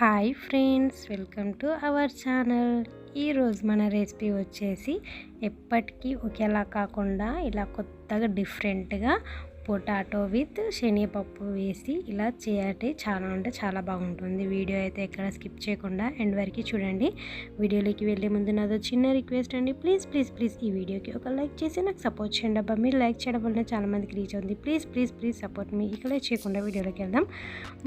Hi friends welcome to our channel. ఈరోజు మన recipe వచ్చేసి ఎప్పటికీ ఒకేలా కాకుండా ఇలా కొత్తగా డిఫరెంట్గా పొటాటో విత్ శనగపప్పు వేసి ఇలా చేయాలి చాలా అంటే చాలా బాగుంటుంది. వీడియో అయితే ఎక్కడ స్కిప్ చేయకుండా ఎండ్ వరకు చూడండి. వీడియోలోకి వెళ్ళే ముందు నాదో చిన్న రిక్వెస్ట్ అండి. ప్లీజ్ ప్లీజ్ ప్లీజ్ ఈ వీడియోకి ఒక లైక్ చేసి నాకు సపోర్ట్ చేయండి అబ్బా. మీరు లైక్ చేయడం వల్ల చాలామందికి రీచ్ అవుతుంది. Please please please support me. ఇక్కడ చేయకుండా వీడియోలోకి వెళ్దాం.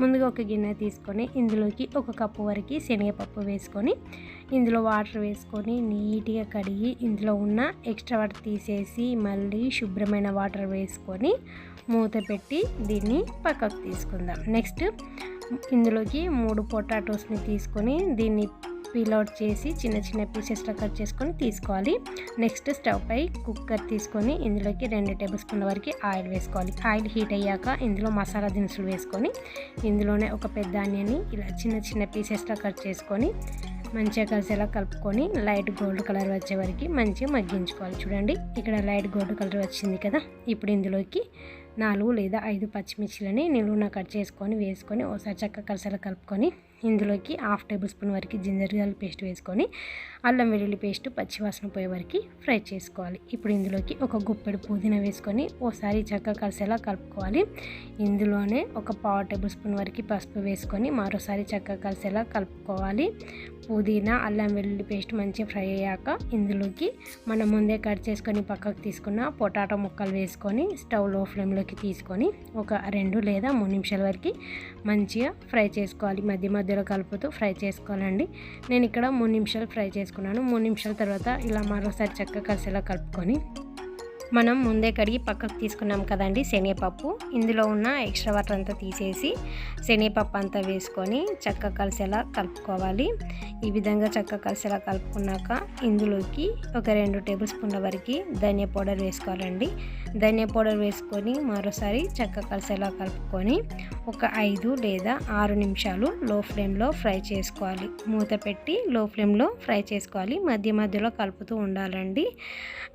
ముందుగా ఒక గిన్నె తీసుకొని ఇందులోకి ఒక కప్పు వరకు శనగపప్పు వేసుకొని ఇందులో వాటర్ వేసుకొని నీట్గా కడిగి ఇందులో ఉన్న ఎక్స్ట్రా వాటర్ తీసేసి మళ్ళీ శుభ్రమైన వాటర్ వేసుకొని మూత పెట్టి దీన్ని పక్కకు తీసుకుందాం. నెక్స్ట్ ఇందులోకి మూడు పొటాటోస్ని తీసుకొని దీన్ని పీలౌట్ చేసి చిన్న చిన్న పీసెస్లో కట్ చేసుకొని తీసుకోవాలి. నెక్స్ట్ స్టవ్ పై కుక్కర్ తీసుకొని ఇందులోకి రెండు టేబుల్ స్పూన్ల వరకు ఆయిల్ వేసుకోవాలి. ఆయిల్ హీట్ అయ్యాక ఇందులో మసాలా దినుసులు వేసుకొని ఇందులోనే ఒక పెద్ద ఆనియన్ని ఇలా చిన్న చిన్న పీసెస్లో కట్ చేసుకొని మంచిగా కలిసేలా కలుపుకొని లైట్ గోల్డ్ కలర్ వచ్చే వరకు మంచిగా మగ్గించుకోవాలి. చూడండి ఇక్కడ లైట్ గోల్డ్ కలర్ వచ్చింది కదా. ఇప్పుడు ఇందులోకి నాలుగు లేదా ఐదు పచ్చిమిర్చిలని నిలువున కట్ చేసుకొని వేసుకొని ఒకసారి చక్క కలసలు కలుపుకొని ఇందులోకి హాఫ్ టేబుల్ స్పూన్ వరకు జింజర్ గార్లిక్ పేస్ట్ వేసుకొని అల్లం వెల్లుల్లి పేస్ట్ పచ్చివాసన పోయే వరకు ఫ్రై చేసుకోవాలి. ఇప్పుడు ఇందులోకి ఒక గుప్పెడు పుదీనా వేసుకొని ఓసారి చక్కగా కలిసేలా కలుపుకోవాలి. ఇందులోనే ఒక పావు టేబుల్ స్పూన్ వరకు పసుపు వేసుకొని మరోసారి చక్కగా కలిసేలా కలుపుకోవాలి. పుదీనా అల్లం వెల్లుల్లి పేస్ట్ మంచిగా ఫ్రై అయ్యాక ఇందులోకి మనం ముందే కట్ చేసుకొని పక్కకు తీసుకున్న పొటాటో ముక్కలు వేసుకొని స్టవ్లో ఫ్లేమ్లోకి తీసుకొని ఒక రెండు లేదా మూడు నిమిషాల వరకు మంచిగా ఫ్రై చేసుకోవాలి. మధ్య మధ్యలో కలుపుతూ ఫ్రై చేసుకోవాలండి. నేను ఇక్కడ మూడు నిమిషాలు ఫ్రై చేసుకున్నాను. మూడు నిమిషాల తర్వాత ఇలా మరోసారి చక్కగా కలిసేలా కలుపుకొని మనం ముందే కడిగి పక్కకు తీసుకున్నాం కదండి శనగపప్పు. ఇందులో ఉన్న ఎక్స్ట్రా వాటర్ అంతా తీసేసి శనగపప్పు అంతా వేసుకొని చక్క కలిసేలా కలుపుకోవాలి. ఈ విధంగా చక్క కలిసేలా కలుపుకున్నాక ఇందులోకి ఒక రెండు టేబుల్ స్పూన్ల వరకు ధనియా పౌడర్ వేసుకోవాలండి. ధనియా పౌడర్ వేసుకొని మరోసారి చక్క కలిసేలా కలుపుకొని ఒక ఐదు లేదా ఆరు నిమిషాలు లో ఫ్లేమ్లో ఫ్రై చేసుకోవాలి. మూత పెట్టి లో ఫ్లేమ్లో ఫ్రై చేసుకోవాలి. మధ్య మధ్యలో కలుపుతూ ఉండాలండి.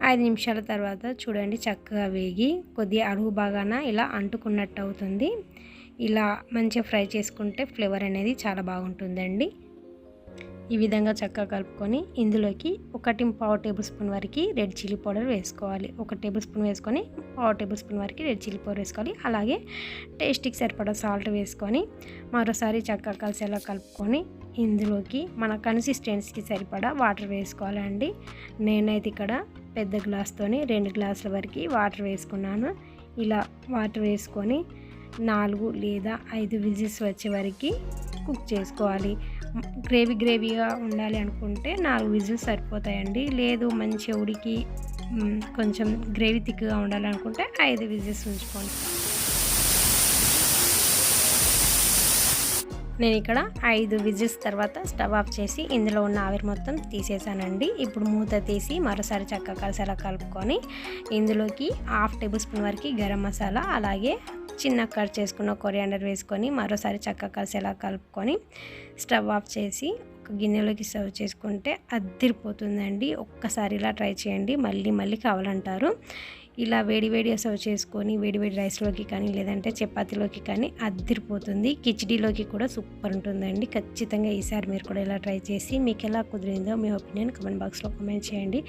ఐదు నిమిషాల తర్వాత చూడండి చక్కగా వేగి కొద్దిగా అడుగు బాగాన ఇలా అంటుకున్నట్టు అవుతుంది ఇలా మంచిగా ఫ్రై చేసుకుంటే ఫ్లేవర్ అనేది చాలా బాగుంటుందండి. ఈ విధంగా చక్కగా కలుపుకొని ఇందులోకి ఒకటి పావు టేబుల్ స్పూన్ వరకు రెడ్ చిల్లీ పౌడర్ వేసుకోవాలి. ఒక టేబుల్ స్పూన్ వేసుకొని పావు టేబుల్ స్పూన్ వరకు రెడ్ చిల్లీ పౌడర్ వేసుకోవాలి. అలాగే టేస్ట్కి సరిపడా సాల్ట్ వేసుకొని మరోసారి చక్కగా కలిసేలా కలుపుకొని ఇందులోకి మన కన్సిస్టెన్సీకి సరిపడా వాటర్ వేసుకోవాలండి. నేనైతే ఇక్కడ పెద్ద గ్లాస్తోని రెండు గ్లాసుల వరకు వాటర్ వేసుకున్నాను. ఇలా వాటర్ వేసుకొని నాలుగు లేదా ఐదు విజిల్స్ వచ్చే వరకు కుక్ చేసుకోవాలి. గ్రేవీ గ్రేవీగా ఉండాలి అనుకుంటే నాలుగు విజిల్స్ సరిపోతాయండి. లేదు మంచి ఉడికి కొంచెం గ్రేవీ థిక్గా ఉండాలనుకుంటే ఐదు విజిల్స్ ఉంచుకోండి. నేను ఇక్కడ ఐదు విజిల్స్ తర్వాత స్టవ్ ఆఫ్ చేసి ఇందులో ఉన్న ఆవిరి మొత్తం తీసేసానండి. ఇప్పుడు మూత తీసి మరోసారి చక్కగా కలిసేలా కలుపుకొని ఇందులోకి హాఫ్ టేబుల్ స్పూన్ వరకు గరం మసాలా అలాగే చిన్న కట్ చేసుకున్న కొరియాండర్ వేసుకొని మరోసారి చక్కగా కలిసేలా కలుపుకొని స్టవ్ ఆఫ్ చేసి ఒక గిన్నెలోకి సర్వ్ చేసుకుంటే అద్దిరిపోతుందండి ఒక్కసారి ఇలా ట్రై చేయండి. మళ్ళీ మళ్ళీ కావాలంటారు. ఇలా వేడి వేడి సర్వ్ చేసుకొని వేడి వేడి రైస్లోకి కానీ లేదంటే చపాతీలోకి కానీ అద్దిరిపోతుంది. కిచిడీలోకి కూడా సూపర్ ఉంటుందండి. ఖచ్చితంగా ఈసారి మీరు కూడా ఇలా ట్రై చేసి మీకు ఎలా కుదిరిందో మీ ఒపీనియన్ కమెంట్ బాక్స్లో కమెంట్ చేయండి.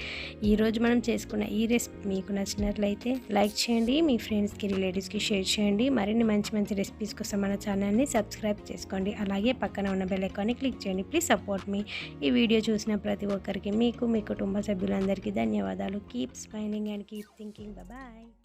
ఈరోజు మనం చేసుకున్న ఈ రెసిపీ మీకు నచ్చినట్లయితే లైక్ చేయండి మీ ఫ్రెండ్స్కి రిలేటివ్స్కి షేర్ చేయండి. మరిన్ని మంచి మంచి రెసిపీస్ కోసం మన ఛానల్ని సబ్స్క్రైబ్ చేసుకోండి. అలాగే పక్కన ఉన్న బెల్ ఐకాన్ని క్లిక్ చేయండి. Please support me. ఈ వీడియో చూసిన ప్రతి ఒక్కరికి మీకు మీ కుటుంబ సభ్యులందరికీ ధన్యవాదాలు. Keep smiling and keep thinking. Bye-bye.